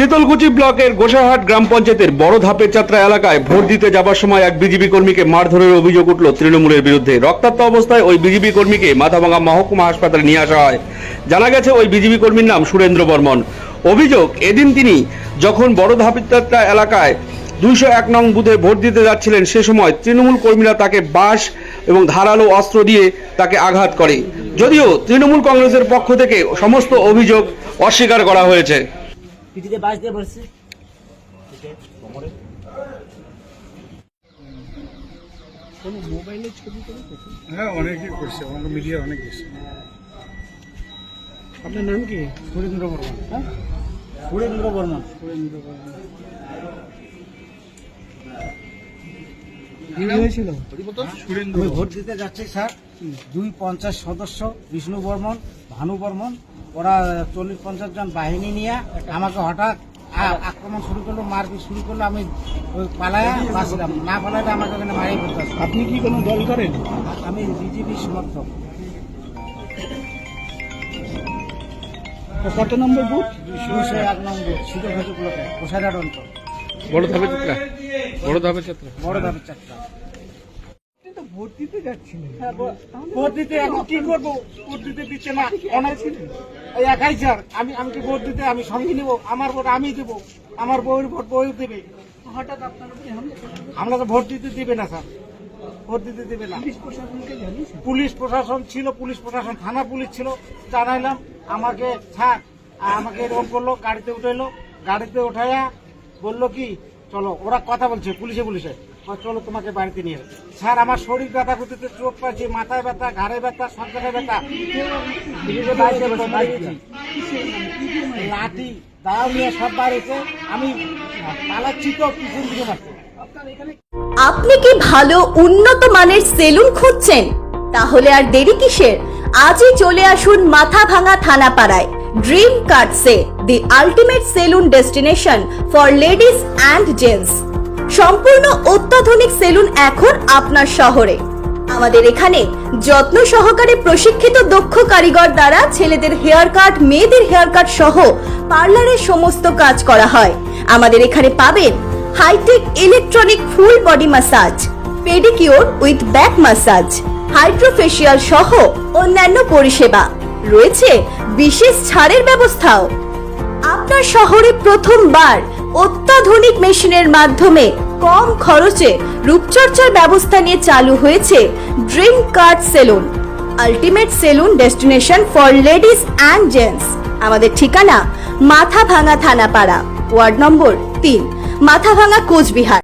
শীতলকুচি ব্লকের গোসাহাট গ্রাম পঞ্চায়েতের বড় ধাপের যাত্রা এলাকায় ভোট দিতে যাবার সময় এক বিজেপি কর্মীকে মারধরের অভিযোগ উঠল তৃণমূলের বিরুদ্ধে। রক্তাক্ত অবস্থায় ওই বিজেপি কর্মীকে মাথাভাঙা মহকুমা হাসপাতালে নিয়ে আসা হয়। জানা গেছে ওই বিজেপি কর্মীর নাম সুরেন্দ্র বর্মন। অভিযোগ, এদিন তিনি যখন বড় ধাপের যাত্রা এলাকায় দুইশো এক নং বুথে ভোট দিতে যাচ্ছিলেন, সে সময় তৃণমূল কর্মীরা তাকে বাঁশ এবং ধারালো অস্ত্র দিয়ে তাকে আঘাত করে। যদিও তৃণমূল কংগ্রেসের পক্ষ থেকে সমস্ত অভিযোগ অস্বীকার করা হয়েছে। পিঠিতে বাস দিয়ে বসছে। হ্যাঁ অনেকেই করছে আমাকে মিডিয়া অনেক গেছে আপনার নাম কি? সুরেন্দ্র বর্মন। হ্যাঁ? সুরেন্দ্র বর্মন। সুরেন্দ্র বর্মন। হয়েছিল? ভোট দিতে যাচ্ছি স্যার। দুই পঞ্চাশ সদস্য বিষ্ণু বর্মন ভানু বর্মন ওরা চল্লিশ পঞ্চাশ জন বাহিনী নিয়ে আমাকে হঠাৎ আক্রমণ শুরু করল মারপিট শুরু করল আমি ওই পালায়া বাঁচলাম। না পালাইলে আমাকে ওখানে মারিয়ে ফেলতে। আপনি কি কোনো দল করেন? আমি বিজেপি সমর্থক। কত নম্বর বুথ? দুইশো এক নম্বর সুযোগ হয়েছে ব্লকে কোষাঘাট অঞ্চল বড় ধাপের যাত্রা। বড় ধাপের যাত্রা। বড় চারটা ভোট দিতে যাচ্ছিলেন? ভোট দিতে এখন কি করব? ভোট দিতে দিচ্ছে না। অনেক এই একাই স্যার আমি আমি কি ভোট দিতে আমি সঙ্গে নেব? আমার ভোট আমি দেবো। আমার বউয়ের ভোট বউ দেবে। হঠাৎ আপনার আমরা তো ভোট দিতে দিবে না স্যার। ভোট দিতে দিবে না। পুলিশ প্রশাসন ছিল পুলিশ প্রশাসন থানা পুলিশ ছিল। জানাইলাম আমাকে ছাড় আমাকে এরকম করল গাড়িতে উঠাইলো। গাড়িতে উঠাইয়া বলল কি চলো ওরা কথা বলছে পুলিশে পুলিশে। কয়, চলো তোমাকে বাড়িতে নিয়ে স্যার আমার শরীর ব্যথা করতে চোখ পাচ্ছি মাথায় ব্যথা ঘাড়ে ব্যথা সব জায়গায় ব্যথা লাঠি দাও নিয়ে সব বাড়িতে আমি পালাচ্ছি তো পিছন দিকে মারছে আপনি কি ভালো উন্নত মানের সেলুন খুঁজছেন? তাহলে আর দেরি কিসের? আজই চলে আসুন Mathabhanga থানাপাড়ায়। Dream cuts the ultimate salon destination for ladies and gents সম্পূর্ণ অত্যাধুনিক সেলুন এখন আপনার শহরে। আমাদের এখানে যত্ন সহকারে প্রশিক্ষিত দক্ষ কারিগর দ্বারা ছেলেদের হেয়ার কাট মেয়েদের হেয়ার কাট সহ পার্লারের সমস্ত কাজ করা হয়। আমাদের এখানে পাবেন hi tech electronic full body massage pedicure with back massage hydrofacial সহ অন্যান্য পরিষেবা। রয়েছে বিশেষ ছাড়ের ব্যবস্থাও। আপনার শহরে প্রথমবার অত্যাধুনিক মেশিনের মাধ্যমে কম খরচে রূপচর্চার ব্যবস্থা নিয়ে চালু হয়েছে dream card salon, ultimate salon destination for ladies and gents. আমাদের ঠিকানা মাথাভাঙা থানাপাড়া, ওয়ার্ড নম্বর তিন মাথাভাঙা কোচবিহার।